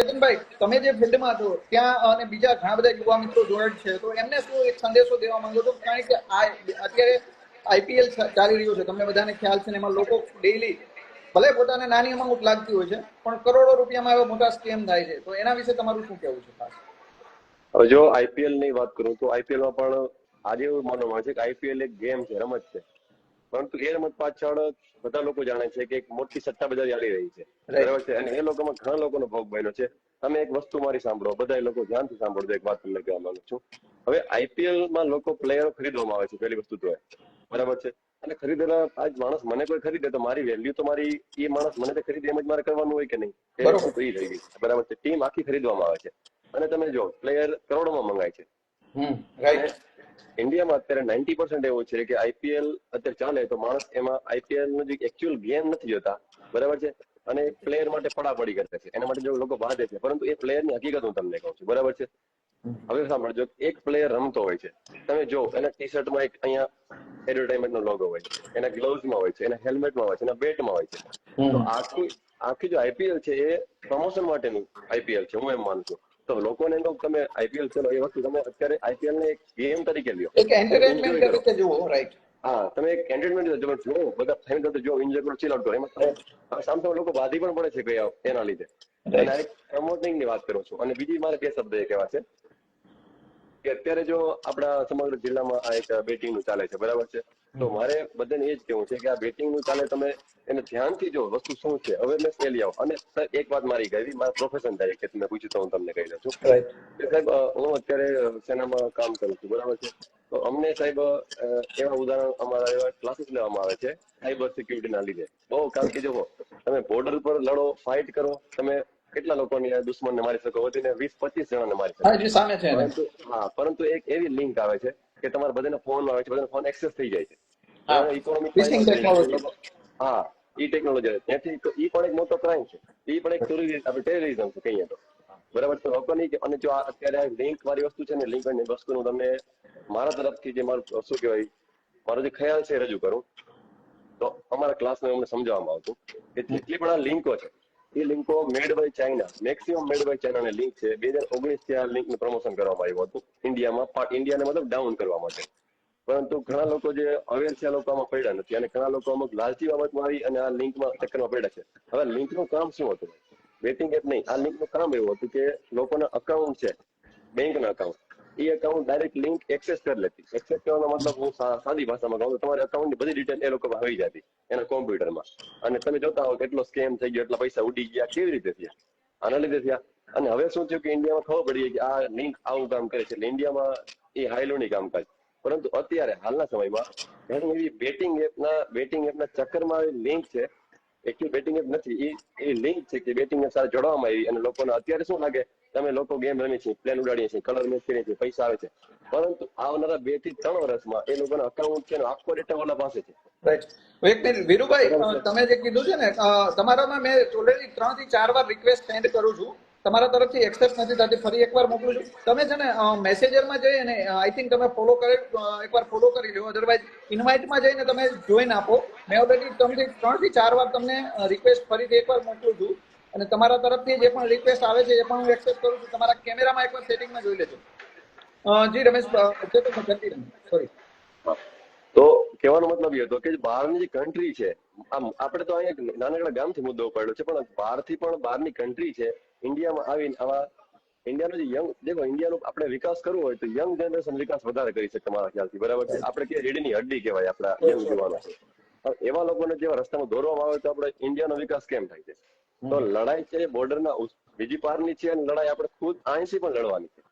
ચેતનભાઈ તમે જે ફિલ્ડમાં છો, ત્યાં અને બીજા ઘણા બધા યુવા મિત્રો જોડાણ છે, તો એમને શું એક સંદેશો દેવા માંગો છો? કારણ કે આ અત્યારે આઈપીએલ ચાલી રહ્યું છે, તમને બધાને ખ્યાલ છે એમાં લોકો ડેઈલી ભલે પોતાને નાની અમાઉન્ટ લાગતી હોય છે, પણ કરોડો રૂપિયામાં એવા મોટા સ્કેમ થાય છે. તો એના વિશે તમારું શું કહેવું છે ખાસ? હવે જો આઈપીએલની વાત કરું, તો આઈપીએલમાં પણ આજે એવું માનવામાં છે કે આઈપીએલ એક ગેમ છે, રમત છે. પરંતુ એ રમત પાછળ બધા લોકો જાણે છે કે એક મોટી સત્તા બજારી ચાલી રહી છે. બરાબર છે? અને એ લોકોમાં ઘણા લોકોનો ભોગ બન્યો છે. તમે એક વસ્તુ મારી સાંભળો. બધા લોકો ધ્યાનથી સાંભળજો. એક વાત તમને કહેવા માંગુ છું. હવે આઈપીએલમાં લોકો પ્લેયરો ખરીદવામાં આવે છે. પહેલી વસ્તુ તો બરાબર છે? અને ખરીદેલા આજ માણસ મને કોઈ ખરીદે તો મારી વેલ્યુ તો મારી એ માણસ મને તો ખરીદે એમ જ મારે કરવાનું હોય કે નહીં? એ વસ્તુ થઈ ગઈ બરાબર છે? ટીમ આખી ખરીદવામાં આવે છે. અને તમે જો પ્લેયર કરોડોમાં મંગાય છે. રાઈટ ઇન્ડિયામાં અત્યારે નાઇન્ટી પર્સન્ટ એવું છે કે આઈપીએલ અત્યારે ચાલે તો માણસ એમાં આઈપીએલ નો જે એકચ્યુઅલ ગેમ નથી જોતા. બરાબર છે? અને પ્લેયર માટે પડાપડી કરે છે. એના માટે જો લોકો બાંધે છે. પરંતુ એ પ્લેયરની હકીકત હું તમને કહું છું. બરાબર છે? હવે સાંભળજો એક પ્લેયર રમતો હોય છે તમે જો એના ટી શર્ટમાં એક અહીંયા એડવર્ટાઇઝમેન્ટ નો લોગો હોય છે. એના ગ્લોવ્સમાં હોય છે એના હેલ્મેટમાં હોય છે એના બેટમાં હોય છે. તો આખી આખી જો આઈપીએલ છે એ પ્રમોશન માટેનું આઈપીએલ છે. હું એમ માનું છું. તો લોકોને કહું તમે આઈપીએલ ચલો એ વસ્તુ તમે અત્યારે આઈપીએલ ને એક ગેમ તરીકે લ્યો. એક એન્ટરટેનમેન્ટ તરીકે જુઓ રાઈટ હા તમે એક એન્ટરટેનમેન્ટ જો જો બધા ફેમિલી સાથે જો એન્જોય કરો ચીલ આઉટ કરો. એમાં તમે સામે લોકો બાધી પણ પડે છે કે એના લીધે. અને એક પ્રમોટિંગની વાત કરું છું. અને બીજી મારે બે શબ્દ એ કહેવા છે. કે અત્યારે જો આપણા સમગ્ર જિલ્લામાં આ એક બેટિંગનું ચાલે છે બરાબર છે? તો મારે બધાને એ જ કહેવું છે કે આ બેટિંગનું ચાલે તમે એને ધ્યાનથી જો વસ્તુ શું છે? અવેરનેસ એ લઈ આવો. અને સર એક વાત મારી ગઈ મારા પ્રોફેશન તરીકે તમે પૂછ્યું તો હું તમને કહી દઉં છું. સાહેબ હું અત્યારે સેનામાં કામ કરું છું બરાબર છે? તો અમને સાહેબ એવા ઉદાહરણ અમારા એવા ક્લાસીસ લેવામાં આવે છે સાયબર સિક્યુરિટીના લીધે. બહુ કારણ કે જો તમે બોર્ડર પર લડો ફાઇટ કરો તમે કેટલા લોકોની દુશ્મનને મારી શકો? વધીને વીસ પચીસ જણાને મારી શકો. સામે છે હા પરંતુ એક એવી લિંક આવે છે કે તમારા બધાને ફોન આવે છે બધાને ફોન એક્સેસ થઈ જાય છે. હા. ઇકોનોમિક હા ઈ ટેકનોલોજી ત્યાંથી ઈ પણ એક મોટો ક્રાઇમ છે. ઈ પણ એક ટુરિઝમ આપણે ટેરરિઝમ છે કહીએ તો. બરાબર તો લોકોની અને જો અત્યારે લિંક વાળી વસ્તુ છે ને લિંક વાળી વસ્તુનું તમને મારા તરફથી જે મારું શું કહેવાય? મારો જે ખ્યાલ છે એ રજૂ કરું. તો અમારા ક્લાસમાં અમને સમજાવવામાં આવતું કે જેટલી પણ આ લિંકો છે એ લિંકો made by China maximum made by China link છે. બે હજાર ઓગણીસથી આ લિંકનું પ્રમોશન કરવામાં આવ્યું હતું. ઇન્ડિયામાં ઇન્ડિયાને મતલબ ડાઉન કરવા માટે. પરંતુ ઘણા લોકો જે અવેર છે, આ લોકો આમાં પડ્યા નથી. અને ઘણા લોકો અમુક લાલચી બાબતમાં આવી અને આ લિંકમાં ચક્કરમાં પડ્યા છે. હવે લિંકનું કામ શું હતું? બેટિંગ એપ નહીં. આ લિંકનું કામ એવું હતું કે લોકોના અકાઉન્ટ છે. બેંકના અકાઉન્ટ એ અકાઉન્ટ ડાયરેક્ટ લિંક એક્સેસ કરી લેતી. એક્સેસ કરવાનો મતલબ હું સાદી ભાષામાં કહું તો તમારા અકાઉન્ટની બધી ડિટેલ એ લોકો આવી જતી, એના કોમ્પ્યુટરમાં અને તમે જોતા હો કેટલો સ્કેમ થઈ ગયો, એટલા પૈસા ઉડી ગયા, કેવી રીતે થયા? આના લીધે થયા. અને હવે શું થયું કે ઇન્ડિયામાં ખબર પડી કે આ લિંક આવું કામ કરે છે. એટલે ઇન્ડિયામાં એ હાઈલોની કામકાજ. પરંતુ અત્યારે હાલના સમયમાં ઘણી એવી બેટિંગ એપના બેટિંગ એપના ચક્કરમાં લિંક છે. એકચ્યુઅલ બેટિંગ એપ નથી. એ એ લિંક છે કે બેટિંગ એપ સાથે જોડવામાં આવી અને લોકોને અત્યારે શું લાગે? તમે લોકો ગેમ રમીએ છીએ પ્લેન ઉડાડીએ છીએ કલર મેચ કરીએ છીએ, પૈસા આવે છે. પરંતુ આવનારા બેથી ત્રણ વર્ષમાં એ લોકોના અકાઉન્ટ છે આખો ડેટા ઓલા પાસે છે. એક મિનિટ, વીરુભાઈ તમે જે કીધું છે ને તમારામાં મેં ઓલરેડી ત્રણથી ચાર વાર રિક્વેસ્ટ સેન્ડ કરું છું. તમારા તરફથી એક્સેપ્ટ નથી થતી, ફરી એકવાર મોકલું છું. તમે છે ને મેસેજરમાં જઈને આઈ થિંક તમે ફોલો કરે એકવાર ફોલો કરી લો અધરવાઇઝ ઇન્વાઇટમાં જઈને તમે જોઈન આપો. મેં ઓલરેડી ત્રણથી ત્રણથી ચાર વાર તમને રિક્વેસ્ટ ફરીથી એકવાર મોકલું છું. અને તમારા તરફથી જે પણ રિક્વેસ્ટ આવે છે એ પણ હું એક્સેપ્ટ કરું છું. તમારા કેમેરામાં એકવાર સેટિંગમાં જોઈ લેજો. જી રમેશ સોરી તો કહેવાનો મતલબ એ હતો કે બહારની જે કન્ટ્રી છે આમ આપણે તો અહીંયા નાનકડા ગામથી મુદ્દો પડ્યો છે પણ બહારથી પણ બહારની કન્ટ્રી છે ઇન્ડિયામાં આવીને આવા ઇન્ડિયાનો જે યંગ દેખો ઇન્ડિયાનો આપણે વિકાસ કરવો હોય તો યંગ જનરેશન વિકાસ વધારે કરી શકે મારા ખ્યાલથી. બરાબર છે? આપણે કે રેડીની હડ્ડી કહેવાય આપણા યંગ યુવાનો. એવા લોકોને જેવા રસ્તામાં દોરવામાં આવે તો આપણે ઇન્ડિયાનો વિકાસ કેમ થાય છે? તો લડાઈ છે બોર્ડરના બીજી પારની છે અને લડાઈ આપણે ખુદ અહીંથી પણ લડવાની છે.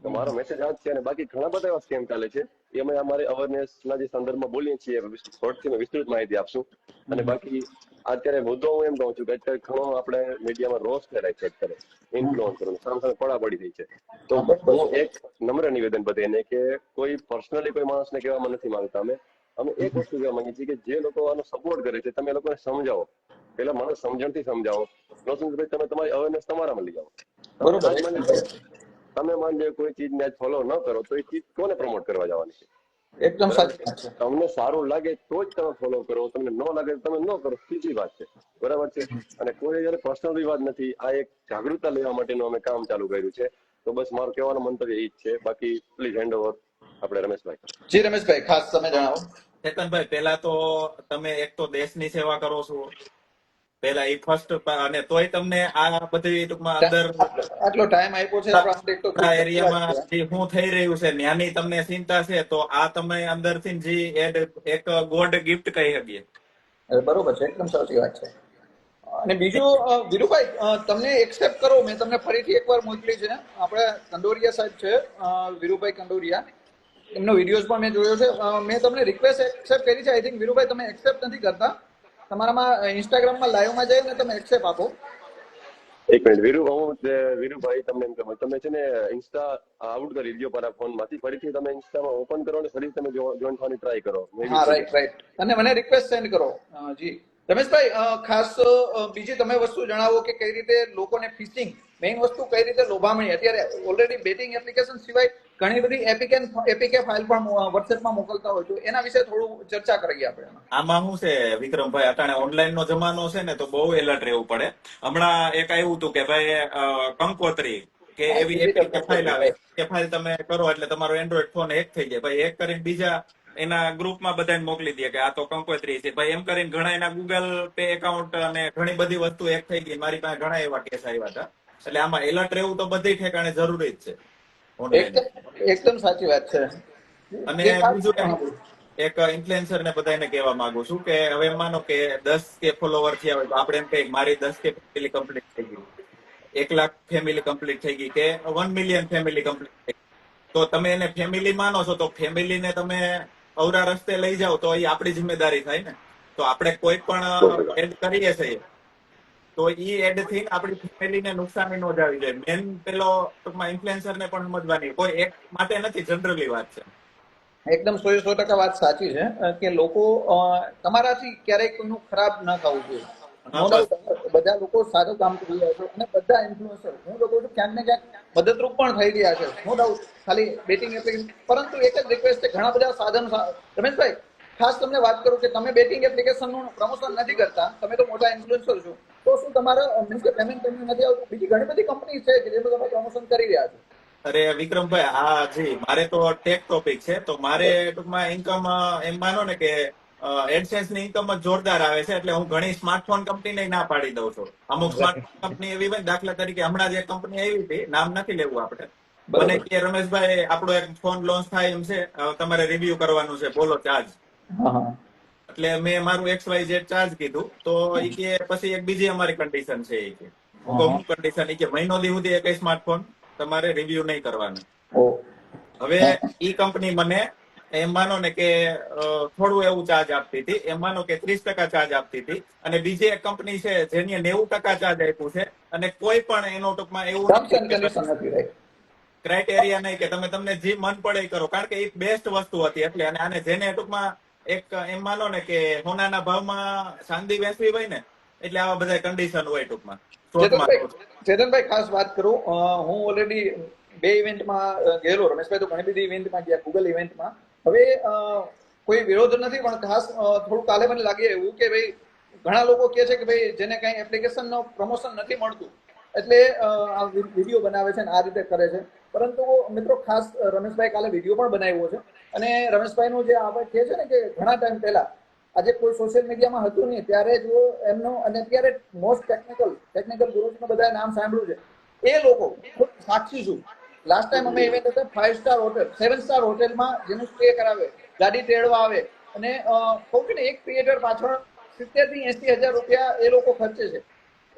તો મારો મેસેજ આ છે અને બાકી ઘણા બધા એવા સ્કેમ ચાલે છે. એ અમે અમારી અવેરનેસ ના જે સંદર્ભમાં બોલીએ છીએ થોડીથી વિસ્તૃત માહિતી આપશું. અને બાકી અત્યારે મુદ્દો હું એમ કહું છું કે અત્યારે ઘણો આપણે મીડિયામાં રોષ ફેરાય છે અત્યારે ઇન્ફ્લુઅન્સર સામે સામે પડાપડી રહી છે. તો હું એક નમ્ર નિવેદન બધાને કે કોઈ પર્સનલી કોઈ માણસને કહેવામાં નથી માંગતા અમે. અમે એક વસ્તુ કહેવા માંગીએ છીએ કે જે લોકો આનો સપોર્ટ કરે છે તમે લોકોને સમજાવો. પેલા માણસ સમજણથી સમજાવો. તમે તમારી અવેરનેસ તમારામાં લઈ આવો બરોબર. તમે માની માની લો કોઈ ચીજને આજ ફોલો ન કરો તો એ ચીજ કોને પ્રમોટ કરવા જવાની છે? એકદમ સાચી તમને સારું લાગે તો જ તમે ફોલો કરો તમને ન લાગે તમે ન કરો બીજી વાત છે. બરાબર છે? અને કોઈ જયારે પર્સનલ વિવાદ નથી. આ એક જાગૃતતા લેવા માટેનું અમે કામ ચાલુ કર્યું છે. તો બસ મારું કહેવાનું મંતવ્ય એ જ છે. બાકી પ્લીઝ હેન્ડ ઓવર આપણે રમેશભાઈ જી રમેશભાઈ ખાસ તમે જણાવો. ચેતનભાઈ પેલા તો તમે એક તો દેશની સેવા કરો છો. પેલા એ ફર્સ્ટ અને તોય તમને આ બધી ટૂંકમાં અંદર આટલો ટાઈમ આપ્યો છે આપણા એરિયામાં જે શું થઈ રહ્યું છે ત્યાંની તમને ચિંતા છે તો આ તમે અંદરથી જે એડ એક ગોડ ગિફ્ટ કહી શકીએ. બરોબર છે એકદમ સાચી વાત છે. અને બીજું વીરુભાઈ તમને એક્સેપ્ટ કરો મેં તમને ફરીથી એકવાર મોકલી છે. આપણે કંડોરિયા સાહેબ છે વિરુભાઈ વીરુભાઈ કંડોરિયા. એમનો વિડીયોઝ પણ મેં જોયો છે. મેં તમને રિક્વેસ્ટ એક્સેપ્ટ કરી છે. આઈ થિંક વીરુભાઈ તમે એક્સેપ્ટ નથી કરતા. તમારામાં ઇન્સ્ટાગ્રામમાં લાઈવમાં જઈને તમે એક્સેપ્ટ આપો. એક મિનિટ વીરુ હું વીરુભાઈ તમને એમ કહું તમે છે ને ઇન્સ્ટા આઉટ કરી દો મારા ફોનમાંથી. ફરીથી તમે ઇન્સ્ટામાં ઓપન કરો અને ફરીથી તમે જોઈન થવાની ટ્રાય કરો. હા રાઈટ રાઈટ અને મને રિક્વેસ્ટ સેન્ડ કરો. જી. રમેશભાઈ ખાસ બીજી તમે વસ્તુ જણાવો કે કઈ રીતે લોકોને ફિશિંગ મેઇન વસ્તુ કઈ રીતે લોભામણી? અત્યારે ઓલરેડી બેટિંગ એપ્લિકેશન સિવાય ઘણી બધી એપીકે એપીકે ફાઇલ પણ વોટ્સએપમાં મોકલતા હોય તો એના વિશે થોડું ચર્ચા કરીએ આપણે આમાં શું છે વિક્રમભાઈ અટાણે ઓનલાઈન નો જમાનો છે ને તો બહુ એલર્ટ રહેવું પડે. હમણાં એક આવ્યું હતું કે ભાઈ કંકોત્રી કે એવી એપીકે ફાઇલ આવે કે ફાઇલ તમે કરો એટલે તમારો એન્ડ્રોઈડ ફોન હેક થઈ જાય. ભાઈ હેક કરીને બીજા એના ગ્રુપમાં બધાને મોકલી દે કે આ તો કંકોત્રી છે. ભાઈ એમ કરીને ઘણા એના ગૂગલ પે એકાઉન્ટ અને ઘણી બધી વસ્તુ હેક થઈ ગઈ. મારી પાસે ઘણા એવા કેસ આવ્યા હતા. એટલે આમાં એલર્ટ રહેવું તો બધી ઠેકાણે જરૂરી જ છે. એકદમ સાચી વાત છે. અને બીજું એક ઇન્ફ્લુએન્સર ને બધાને કહેવા માંગુ છું કે હવે માનો કે દસ કે ફોલોવર થયા હોય તો આપણે એમ કહીએ કે મારી દસ કે ફેમિલી કમ્પ્લીટ થઈ ગઈ. એક લાખ ફેમિલી કમ્પ્લીટ થઈ ગઈ કે વન મિલિયન ફેમિલી કમ્પ્લીટ થઈ તો તમે એને ફેમિલી માનો છો તો ફેમિલીને તમે અવરા રસ્તે લઈ જાઓ તો એ આપણી જિમ્મેદારી થાય ને. તો આપણે કોઈ પણ એડ કરીએ છીએ. તો ઈ એડથી આપણી ફેમિલીને નુકસાની નો જ આવી જાય. મેન પેલો ટૂંકમાં ઇન્ફ્લુએન્સર ને પણ સમજવાની. કોઈ એક માટે નથી જનરલી વાત છે. એકદમ સો સો ટકા વાત સાચી છે કે લોકો તમારાથી ક્યારેય કોઈનું ખરાબ ન થવું જોઈએ. બધા લોકો સારું કામ કરી રહ્યા છે અને બધા ઇન્ફ્લુએન્સર હું લોકો છું ક્યાંક ને ક્યાંક મદદરૂપ પણ થઈ રહ્યા છે. નો ડાઉટ ખાલી બેટિંગ એપ્લિકેશન પરંતુ એક જ રિક્વેસ્ટ છે ઘણા બધા સાધન રમેશભાઈ ખાસ તમને વાત કરું કે તમે બેટિંગ એપ્લિકેશનનું પ્રમોશન નથી કરતા તમે તો મોટા ઇન્ફ્લુએન્સર છો. તો શું તમારા મીન્સ કે પેમેન્ટ તમને નથી આવતું? બીજી ઘણી બધી કંપની છે કે જેમાં તમે પ્રમોશન કરી રહ્યા છો? અરે વિક્રમભાઈ હા જી. મારે તો ટેક ટોપિક છે. તો મારે ટૂંકમાં ઇન્કમ એમ માનો ને કે એડસેન્સની ઇન્કમ જ જોરદાર આવે છે એટલે હું ઘણી સ્માર્ટફોન કંપનીને ના પાડી દઉં છું. અમુક સ્માર્ટફોન કંપની એવી હોય દાખલા તરીકે હમણાં જે કંપની આવી હતી નામ નથી લેવું આપણે. મને કે રમેશભાઈ આપણો એક ફોન લોન્ચ થાય એમ છે. તમારે રિવ્યુ કરવાનું છે. બોલો ચાર્જ એટલે મેં મારું એક્સ વાય ઝેડ ચાર્જ કીધું. તો એ કે પછી એક બીજી અમારી કન્ડિશન છે એ કે. અમુક કન્ડિશન એ કે મહિનો દી સુધી એક સ્માર્ટફોન તમારે રિવ્યુ નહીં કરવાનું. હવે ઈ કંપની મને એમ માનો ને કે થોડું એવું ચાર્જ આપતી હતી. એમ માનો કે ત્રીસ ટકા ચાર્જ આપતી હતી. અને બીજી એક કંપની છે જેની નેવું ટકા ચાર્જ આપ્યું છે. અને કોઈ પણ એનો ટૂંકમાં એવું ક્રાઇટેરિયા નહીં કે તમે તમને જે મન પડે એ કરો. કારણ કે એ બેસ્ટ વસ્તુ હતી એટલે અને આને જેને ટૂંકમાં એક એમ માનો ને કે સોનાના ભાવમાં શાંતિ વેચવી હોય ને એટલે આવા બધા કન્ડિશન હોય ટૂંકમાં. ચેતનભાઈ ખાસ વાત કરું. હું ઓલરેડી બે ઇવેન્ટમાં ગયેલો રમેશભાઈ તો ઘણી બધી ઇવેન્ટમાં ગયા ગૂગલ ઇવેન્ટમાં હવે કોઈ વિરોધ નથી પણ ખાસ થોડું કાલે મને લાગે એવું કે ભાઈ ઘણા લોકો કહે છે કે ભાઈ જેને કઈ એપ્લિકેશનનો પ્રમોશન નથી મળતું એટલે આ વીડિયો બનાવે છે અને આ રીતે કરે છે. પરંતુ મિત્રો ખાસ રમેશભાઈ કાલે વીડિયો પણ બનાવ્યો છે. અને રમેશભાઈનું જે આપણે કહે છે ને કે ઘણા ટાઈમ પહેલા, આજે કોઈ સોશિયલ મીડિયામાં હતું નહીં, ત્યારે જો એમનો, અને અત્યારે મોસ્ટ ટેકનિકલ ટેકનિકલ ગુરુજીનું બધા નામ સાંભળ્યું છે. એ લોકો સાક્ષી છું. લાસ્ટ ટાઈમ અમે ઇવેન્ટ હતા five star hotel seven star હોટેલમાં જેનું સ્ટે કરાવે, ગાડી તેડવા આવે, અને કહું કે ને, એક ક્રિએટર પાછળ સિત્તેરથી એસી હજાર રૂપિયા એ લોકો ખર્ચે છે.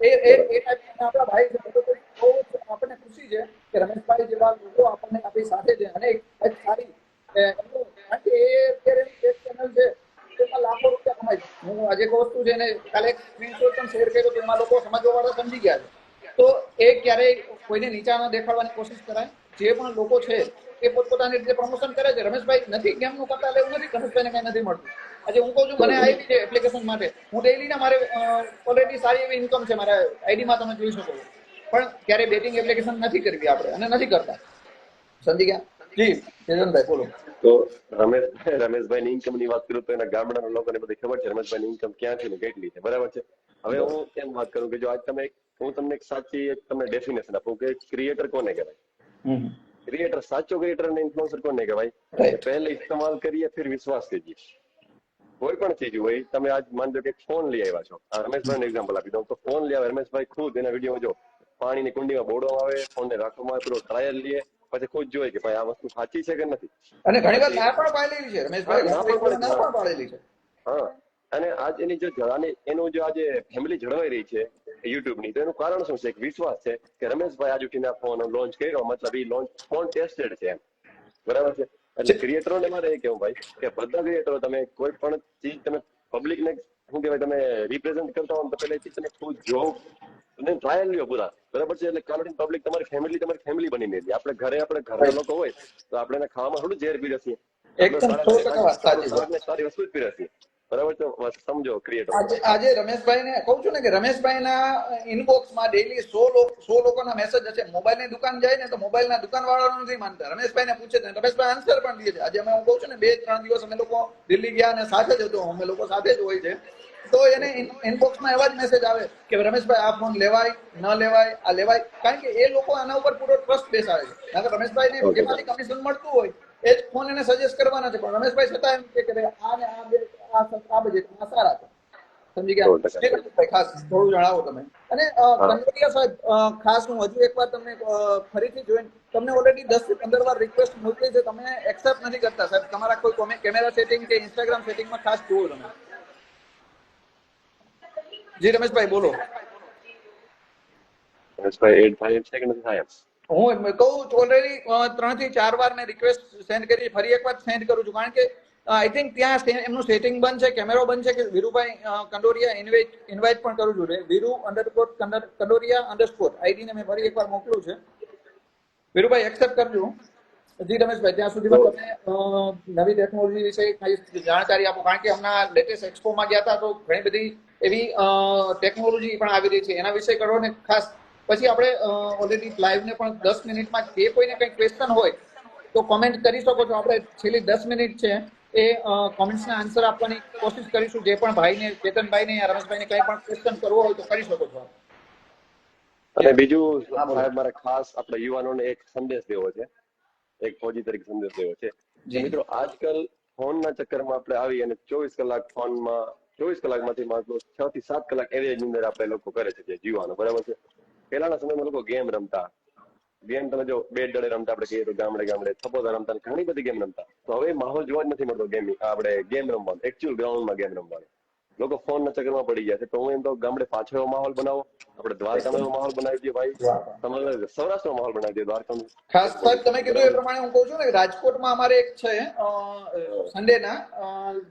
એ એ એ ટાઈપના આપણા ભાઈ છે બહુ આપણને ખુશી છે કે રમેશભાઈ જેવા લોકો આપણને આપણી સાથે છે, અને એક સારી અ, એમનું- કારણ કે એ અત્યારે એક ચેનલ છે એમાં લાખો રૂપિયા કમાય હું આજે એક વસ્તુ છે ને કાલે એક સ્ક્રીનશોટ પણ શેર કર્યો તો એમાં લોકો સમજવા વાળા સમજી ગયા છે. તો એ ક્યારેય કોઈને નીચા ન દેખાડવાની કોશિશ કરાય. જે પણ લોકો છે એ પોતપોતાની રીતે પ્રમોશન કરે છે. રમેશભાઈ નથી ગેમનું કરતા એવું નથી. રમેશભાઈને કઈ નથી મળતું. આજે હું કહું છું મને આવી છે એપ્લિકેશન માટે. હું ડેલી મારે ઓલરેડી સારી એવી ઇન્કમ છે મારા આઈડીમાં તમે જોઈ શકો પણ ક્યારે બેટિંગ એપ્લિકેશન નથી કરવી આપણે અને નથી કરતા. સમજી ગયા? જી ચેતનભાઈ બોલો. તો રમેશ રમેશભાઈ ની ઇન્કમની વાત કરું તો એના ગામડાના લોકોને બધી ખબર છે. રમેશભાઈ ની ઇન્કમ ક્યાંથી ને કેટલી છે? બરાબર છે? હવે હું કેમ વાત કરું કે જો આજ તમે હું તમને એક સાચી એક તમને ડેફિનેશન આપું કે ક્રિએટર કોને કહેવાય? ક્રિએટર સાચો ક્રિએટર ને ઇન્ફ્લુઅન્સર કોને કહેવાય? પહેલે ઇસ્તેમાલ કરીએ ફિર વિશ્વાસ કીજીએ. કોઈ પણ ચીજ હોય તમે આજ માનજો કે ફોન લઈ આવ્યા છો. રમેશભાઈ રમેશભાઈ એક્ઝામ્પલ આપી દઉં. તો ફોન લઈ આવે. રમેશભાઈ ખુદ એના વીડિયો જો પાણીની કુંડીમાં બોડવામાં આવે ફોનને રાખવામાં આવે પૂરો ટ્રાયલ લે પછી ખુદ જોઈએ કે ભાઈ આ વસ્તુ સાચી છે કે નથી? અને ઘણી વાર ના પણ પાડેલી છે રમેશભાઈ. ના પણ પાડેલી. ના છે. હા. અને આજ એની જે જળાની એનું જે આજે ફેમિલી જળવાઈ રહી છે યુટ્યુબની તો એનું કારણ શું છે? એક વિશ્વાસ છે કે રમેશભાઈ આજ ઉઠીને આ ફોન લોન્ચ કર્યો મતલબ એ લોન્ચ ફોન ટેસ્ટેડ છે એમ. બરાબર છે? એટલે ક્રિએટરોને મારે એ કેવું ભાઈ કે બધા ક્રિએટરો તમે કોઈ પણ ચીજ તમે પબ્લિક ને શું કહેવાય તમે રિપ્રેઝન્ટ કરતા હો તો પેલા ચીજ તમે ખુદ જોવો. અને ટ્રાયલ લ્યો પૂરા. બરાબર છે? એટલે કાલ પબ્લિક તમારી ફેમિલી તમારી ફેમિલી બની રહી આપણે ઘરે આપણે ઘરના લોકો હોય તો આપણે એને ખાવામાં થોડું ઝેર પીરસીએ એકદમ સો ટકા વાત સાચી છે. સારી વસ્તુ જ પીરસીએ બરાબર છે? સમજો ક્રિએટર આજે આજે રમેશભાઈ ને કહું છું ને કે રમેશભાઈ ના ઇનબોક્સમાં ડેલી સો સો લોકોના મેસેજ હશે. મોબાઈલની દુકાન જાય ને તો મોબાઈલ ના દુકાન વાળા નથી માનતા. રમેશભાઈ ને પૂછે છે. રમેશભાઈ આન્સર પણ દે છે. આજે અમે હું કહું છું ને બે ત્રણ દિવસ અમે લોકો દિલ્હી ગયા અને સાથે જ હતો. અમે લોકો સાથે જ હોય છે. તો એને ઇનબોક્સમાં એવા જ મેસેજ આવે કે રમેશભાઈ આ ફોન લેવાય ન લેવાય આ લેવાય. કારણ કે એ લોકો આના ઉપર પૂરો ટ્રસ્ટ બેસાડે છે. કારણ કે રમેશભાઈને જેમાંથી કમિશન મળતું હોય એ જ ફોન એને સજેસ્ટ કરવાના છે. પણ રમેશભાઈ છતાં એમ કે ભાઈ આ ને આ બે આ આ બજેટમાં સારા છે. સમજી ગયા? ખાસ થોડું જણાવો તમે. અને અ, સાહેબ ખાસ હું હજુ એકવાર તમને ફરીથી જોઈન તમને ઓલરેડી દસથી પંદર વાર રિક્વેસ્ટ મોકલી છે. તમે એક્સેપ્ટ નથી કરતા. સાહેબ તમારા કોઈ કોમે કેમેરા સેટિંગ કે ઇન્સ્ટાગ્રામ સેટિંગમાં ખાસ જુઓ તમે. જી રમેશભાઈ બોલો. રમેશભાઈ એડ થાય છે કે નથી થાય હું કહું ઓલરેડી ત્રણથી ચાર વાર મેં રિક્વેસ્ટ સેન્ડ કરી ફરી એક વાર સેન્ડ કરું છું. કારણ કે આઈ થિંક ત્યાં એમનું સેટિંગ બંધ છે કેમેરો બંધ છે કે વીરુભાઈ કંડોરિયા ઇન્વાઇટ ઇન્વાઇટ પણ કરું છું. Viru Viru underscore Kandoriya underscore ID ને મેં ફરી એકવાર મોકલું છે. વીરુભાઈ એક્સેપ્ટ કરજો. જી રમેશભાઈ ત્યાં સુધીમાં તમે નવી ટેકનોલોજી વિશે કઈ જાણકારી આપો. કારણ કે હમણાં લેટેસ્ટ એક્સપોમાં ગયા હતા તો ઘણી બધી એવી ટેકનોલોજી પણ આવી રહી છે. એના વિશે કરો ને ખાસ. પછી આપણે ઓલરેડી લાઈવને પણ દસ મિનિટમાં જે કોઈને કંઈ ક્વેશ્ચન હોય તો કોમેન્ટ કરી શકો છો. આપણે છેલ્લી દસ મિનિટ છે એ કોમેન્ટ્સના આન્સર આપવાની કોશિશ કરીશું. જે પણ ભાઈને ચેતનભાઈને યા રમેશભાઈને કંઈ પણ ક્વેશ્ચન કરવો હોય તો કરી શકો છો અને બીજું સાહેબ મારે ખાસ આપણા યુવાનોને એક સંદેશ દેવો છે. એક ફોજી તરીકે સંદેશ દેવો છે. મિત્રો આજકાલ ફોનના ચક્કરમાં આપણે આવી અને ચોવીસ કલાક ફોનમાં ચોવીસ કલાકમાંથી માત્ર છ થી સાત કલાક એવરેજ અંદર આપણે લોકો કરે છે જે જીવવાનું બરાબર છે? પહેલાના સમયમાં લોકો ગેમ રમતા. ગેમ તમે જો બેટ દડે રમતા આપણે કહીએ તો ગામડે ગામડે થપોદા રમતા ઘણી બધી ગેમ રમતા. તો હવે માહોલ જોવા જ નથી મળતો ગેમ આપણે ગેમ રમવાનો એકચ્યુઅલ ગ્રાઉન્ડમાં ગેમ રમવાનો. લોકો ફોનના ચક્કરમાં પડી ગયા છે. તો હું એમ તો ગામડે પાછો એવો માહોલ બનાવો. આપણે દ્વારકાનો નો માહોલ બનાવી દઈએ ભાઈ. તમારે સૌરાષ્ટ્રનો માહોલ બનાવી દઈએ દ્વારકાનો. ખાસ સાહેબ, તમે કીધું એ પ્રમાણે હું કહું છું ને, રાજકોટમાં અમારે એક છે સન્ડેના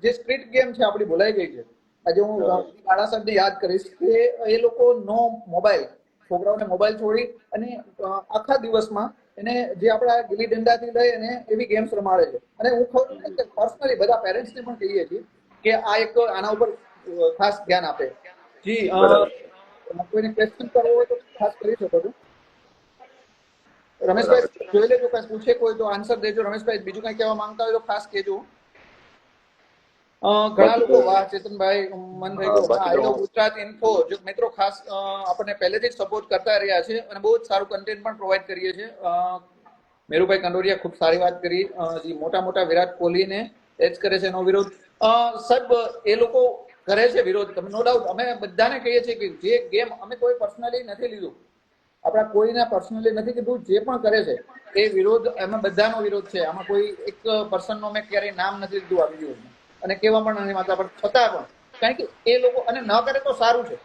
જે સ્ટ્રીટ ગેમ છે, આપણી ભૂલાઈ ગઈ છે. આજે હું કાળા સાહેબને યાદ કરીશ કે એ લોકો નો મોબાઈલ છોકરાઓને મોબાઈલ છોડી અને આખા દિવસમાં એને જે આપણા ગીલી ડંડાથી લઈ અને એવી ગેમ્સ રમાડે છે. અને હું ખબર પર્સનલી બધા પેરેન્ટ્સને પણ કહીએ છીએ કે આ એક આના ઉપર ખાસ ધ્યાન આપે. જી કોઈને ક્વેશ્ચન કરવો હોય તો ખાસ કરી શકો છો. રમેશભાઈ જોઈ લેજો કઈ પૂછે કોઈ તો આન્સર દેજો. રમેશભાઈ બીજું કઈ કહેવા માંગતા હોય તો ખાસ કહેજો. ઘણા લોકો વાહ ચેતનભાઈ બાકી હા, ગુજરાત ઇન્ફો જો મિત્રો ખાસ આપણને પહેલેથી જ સપોર્ટ કરતા રહ્યા છે અને બહુ જ સારું કન્ટેન્ટ પણ પ્રોવાઈડ કરીએ છીએ. મેરુભાઈ કંડોરિયા ખૂબ સારી વાત કરી. જે મોટા મોટા વિરાટ કોહલીને એ કરે છે એનો વિરોધ. સાહેબ એ લોકો કરે છે વિરોધ તમે નો ડાઉટ અમે બધાને કહીએ છીએ કે જે ગેમ અમે કોઈ પર્સનલી નથી લીધું. આપણા કોઈને પર્સનલી નથી કીધું જે પણ કરે છે એ વિરોધ એમાં બધાનો વિરોધ છે. આમાં કોઈ એક પર્સનનો મેં ક્યારેય નામ નથી લીધું આ વિડીયોમાં અને કેવા પણ નથી માંગતા પણ છતાં પણ. કારણ કે એ લોકો, અને ન કરે તો સારું છે.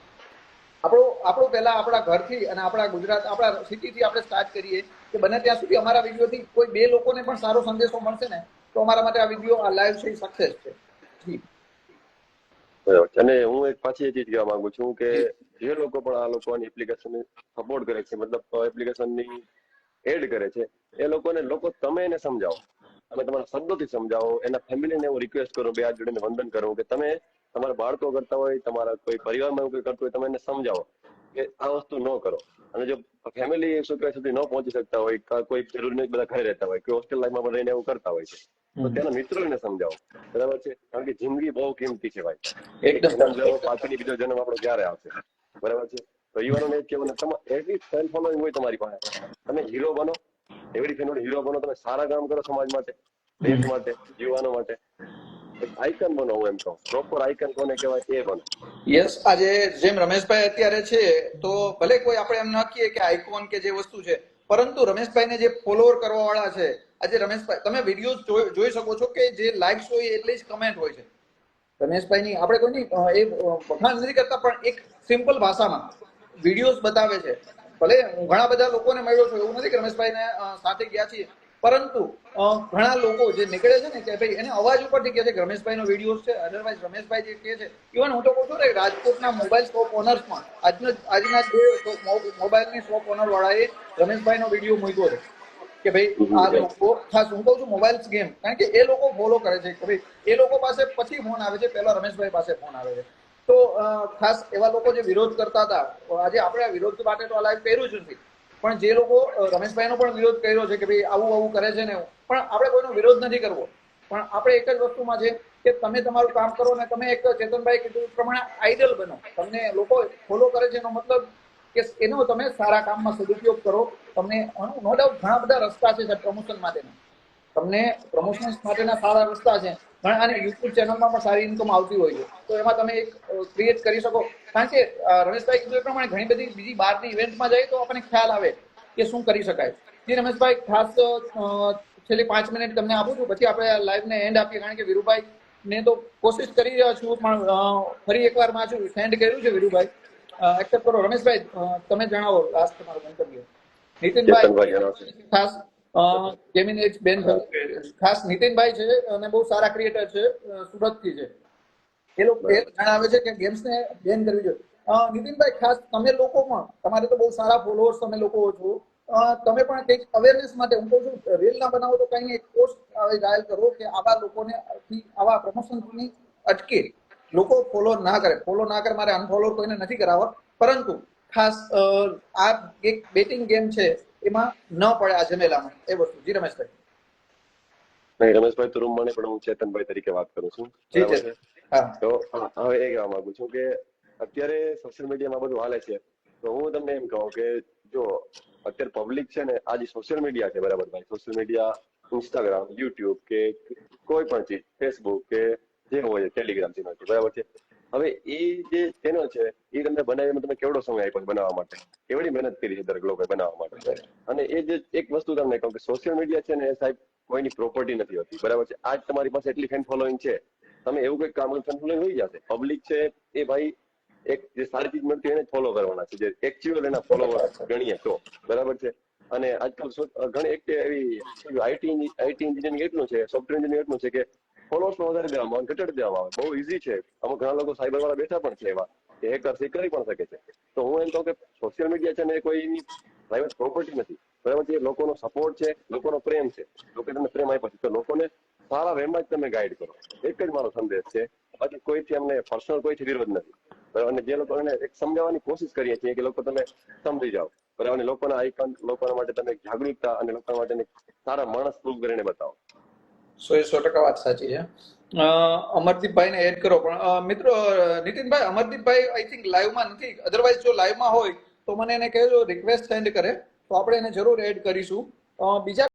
આપણું આપણું પહેલા આપણા ઘરથી અને આપણા ગુજરાત, આપણા સિટીથી આપણે સ્ટાર્ટ કરીએ કે બને ત્યાં સુધી અમારા વિડીયોથી કોઈ બે લોકોને પણ સારો સંદેશો મળશે ને, તો અમારા માટે આ વીડિયો, આ લાઈવ છે સક્સેસ છે. અને હું એક પાછી એ ચીજ કહેવા માંગુ છું કે જે લોકો પણ આ લોકોની એપ્લિકેશન સપોર્ટ કરે છે, મતલબ એપ્લિકેશનની એડ કરે છે, એ લોકોને લોકો તમે એને સમજાવો. તમે તમારા શબ્દોથી સમજાવો એના ફેમિલીને હું રિક્વેસ્ટ કરું બે હાથ જોડીને વંદન કરું કે તમે તમારા બાળકો કરતા હોય તમારા કોઈ પરિવારમાં એવું કોઈ કરતું હોય તમે એને સમજાવો કે આ વસ્તુ ન કરો. અને જો ફેમિલી છોકરા સુધી ન પહોંચી શકતા હોય કોઈ જરૂરી નહીં બધા ઘરે રહેતા હોય કે હોસ્ટેલ લાઈફમાં રહીને એવું કરતા હોય છે. તો તેના મિત્રોને સમજાવો. બરાબર છે? કારણ કે જિંદગી બહુ કિંમતી છે ભાઈ. એકદમ. જન્મ પાછળની બીજો જન્મ આપણો ક્યારે આવશે? બરાબર છે? તો યુવાનોને કહેવાનું તમારે એટલી સેલ્ફ ફોલોઈંગ હોય તમારી પાસે. તમે હીરો બનો એવડી ફેનોડી હીરો બનો તમે સારા કામ કરો સમાજ માટે દેશ માટે યુવાનો માટે. આઇકન બનો હું એમ કહું. પ્રોપર આઇકન કોને કહેવાય એ બનો. યસ આજે જેમ રમેશભાઈ અત્યારે છે તો ભલે કોઈ આપણે એમ ન કહીએ કે આઇકોન કે જે વસ્તુ છે પરંતુ રમેશભાઈને જે ફોલોઅર કરવા વાળા છે આજે રમેશભાઈ તમે વીડિયો જોઈ શકો છો કે જે લાઇક્સ હોય એટલી જ કમેન્ટ હોય છે. રમેશભાઈની આપણે કોઈની અ, એ વખાણ નથી કરતા પણ એક સિમ્પલ ભાષામાં વિડીયોઝ બતાવે છે. ભલે હું ઘણા બધા લોકોને મળ્યો છું એવું નથી કે રમેશભાઈને સાથે ગયા છીએ. પરંતુ ઘણા લોકો જે નીકળે છે ને કે ભાઈ એને અવાજ ઉપરથી કહે છે કે રમેશભાઈનો વીડિયો છે અધરવાઇઝ રમેશભાઈ જે કહે છે ઇવન હું તો કહું છું ને રાજકોટના મોબાઈલ શોપ ઓનર્સમાં આજનો આજના જે મોબાઈલની શોપ ઓનર વાળાએ રમેશભાઈનો વીડિયો મૂક્યો છે. કે ભાઈ આ લોકો ખાસ હું કહું છું મોબાઈલ ગેમ કારણ કે એ લોકો ફોલો કરે છે કે ભાઈ એ લોકો પાસે પછી ફોન આવે છે પહેલા રમેશભાઈ પાસે ફોન આવે છે. તો ખાસ એવા લોકો જે વિરોધ કરતા હતા આજે આપણે વિરોધ માટે તો આ લાઈવ કર્યું જ નથી. પણ જે લોકો રમેશભાઈનો પણ વિરોધ કર્યો છે કે ભાઈ આવું આવું કરે છે ને એવું, પણ આપણે કોઈનો વિરોધ નથી કરવો. પણ આપણે એક જ વસ્તુમાં છે કે તમે તમારું કામ કરો ને તમે એક ચેતનભાઈ કીધું પ્રમાણે આઈડલ બનો. તમને લોકો ફોલો કરે છે એનો મતલબ કે એનો તમે સારા કામમાં સદુપયોગ કરો. તમને નો ડાઉટ ઘણા બધા રસ્તા છે પ્રમોશન માટેના. તમને પ્રમોશન માટેના સારા રસ્તા છે. ઘણા અને યુટ્યુબ ચેનલમાં પણ સારી ઇન્કમ આવતી હોય છે. તો એમાં તમે એક ક્રિએટ કરી શકો. કારણ કે રમેશભાઈ કીધું એ પ્રમાણે ઘણી બધી બીજી બહારની ઇવેન્ટમાં જાય તો આપણને ખ્યાલ આવે કે શું કરી શકાય. જે રમેશભાઈ ખાસ છેલ્લી પાંચ મિનિટ તમને આપું છું પછી આપણે લાઈવને એન્ડ આપીએ. કારણ કે વિરુભાઈ ને તો કોશિશ કરી રહ્યા છું પણ ફરી એકવારમાં સેન્ડ કર્યું છે વિરુભાઈ. એક્સેપ્ટ કરો. રમેશભાઈ તમે જણાવો લાસ્ટ તમારું મંતવ્ય. નીતિનભાઈ ખાસ અ, જેમીન એચ બેન ખાસ નીતિનભાઈ છે અને બહુ સારા ક્રિએટર છે સુરતથી છે. એ લોકો એ જણાવે છે કે ગેમ્સને બેન કરવી જોઈએ. નીતિનભાઈ ખાસ તમે લોકો પણ તમારે તો બહુ સારા ફોલોઅર્સ તમે લોકો છો. તમે પણ કંઈક અવેરનેસ માટે હું કહું છું રીલ ના બનાવો તો કંઈ એક પોસ્ટ ડાયલ કરો કે આવા લોકોને આવા પ્રમોશનની અટકે. લોકો ફોલો ના કરે. ફોલો ના કરે મારે અનફોલો કોઈને નથી કરાવવા. પરંતુ ખાસ આ એક બેટિંગ ગેમ છે એમાં ન પડે આ ઝમેલામાં. એ વસ્તુ. જી રમેશભાઈ. નહીં રમેશભાઈ તો રૂમમાં પણ હું ચેતનભાઈ તરીકે વાત કરું છું. તો હવે એ કહેવા માંગુ છું કે અત્યારે સોશિયલ મીડિયામાં બધું હાલે છે. તો હું તમને એમ કહું કે જો અત્યારે પબ્લિક છે ને આજે સોશિયલ મીડિયા છે બરાબર ભાઈ? સોશિયલ મીડિયા ઇન્સ્ટાગ્રામ યુટ્યુબ કે કોઈ પણ ચીજ ફેસબુક કે જે હોય ટેલિગ્રામ ચેનલ બરાબર છે? હવે એ જે ચેનલ છે, એ તમને બનાવીને તમે કેવડો સમય આપ્યો છે બનાવવા માટે? કેવડી મહેનત કરી છે દરેક લોકોએ બનાવવા માટે? અને એ જે એક વસ્તુ તમને કહું કે સોશિયલ મીડિયા છે ને એ સાહેબ કોઈની પ્રોપર્ટી નથી હોતી. બરાબર છે? આજ તમારી પાસે એટલી ફેન ફોલોઈંગ છે, તમે એવું કંઈક કામ ફેન ફોલોઈંગ હોઈ જશે. પબ્લિક છે, એ ભાઈ એક જે સારી ચીજ મળતી એને ફોલો કરવાના છે. જે એકચ્યુઅલ એના ફોલોવર ગણીએ તો. બરાબર છે? અને આજકાલ ઘણી એક એવી આઈટી આઈટી એન્જિનિયરિંગ એટલું છે સોફ્ટવેર એન્જિનિયર એટલું છે કે ફોલોઅર્સ વધારે દેવામાં આવે ઘટાડી દેવામાં આવે. બહુ ઈઝી છે. અમુક ઘણા લોકો સાયબર વાળા બેઠા પણ છે એવા. કે એ કરી પણ શકે છે. તો હું એમ કહું કે સોશિયલ મીડિયા છે ને એ કોઈની પ્રાઇવેટ પ્રોપર્ટી નથી. બરાબર છે? લોકોનો સપોર્ટ છે, લોકોનો પ્રેમ છે. લોકો તમને પ્રેમ આપ્યો છે. તો લોકોને સારા વેમાં જ તમે ગાઈડ કરો. એક જ મારો સંદેશ છે. બાકી કોઈથી અમને પર્સનલ કોઈથી વિરોધ નથી. બરાબર? અને જે લોકો એને એક સમજાવવાની કોશિશ કરીએ છીએ કે લોકો તમે સમજી જાઓ. બરાબર? લોકોના આઈકન લોકોના માટે તમે જાગૃતતા અને લોકોના માટે સારા માણસ પ્રૂવ કરીને બતાવો. સો એ સો ટકા વાત સાચી છે. અમરદીપભાઈને એડ કરો, પણ મિત્રો નીતિનભાઈ, અમરદીપભાઈ આઈ થિંક લાઈવમાં નથી. અધરવાઇઝ જો લાઈવમાં હોય, તો મને એને કહેજો રિક્વેસ્ટ સેન્ડ કરે. તો આપણે એને જરૂર એડ કરીશું. બીજા